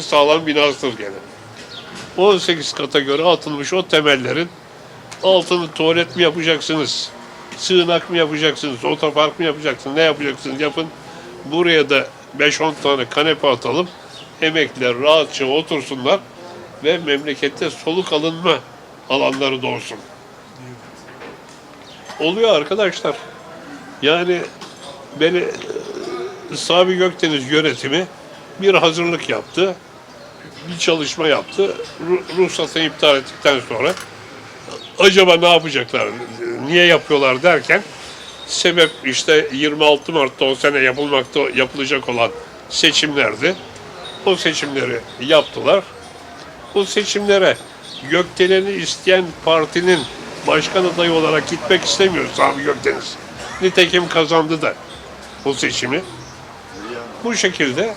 sağlam binasıdır gene. 18 kata göre atılmış o temellerin altını tuvalet mi yapacaksınız? Sığınak mı yapacaksınız? Otopark mı yapacaksınız? Ne yapacaksınız? Yapın. Buraya da 5-10 tane kanepe atalım. Emekliler rahatça otursunlar ve memlekette soluk alınma alanları doğsun. Oluyor arkadaşlar. Yani beni e, Sami Gökdeniz yönetimi bir hazırlık yaptı. Bir çalışma yaptı. Ru- Ruhsatı iptal ettikten sonra acaba ne yapacaklar, niye yapıyorlar derken sebep işte 26 Mart'ta o sene yapılmakta yapılacak olan seçimlerdi. O seçimleri yaptılar. Bu seçimlere Gökdelen'i isteyen partinin başkan adayı olarak gitmek istemiyor Sami Gökdeniz. Nitekim kazandı da bu seçimi. Bu şekilde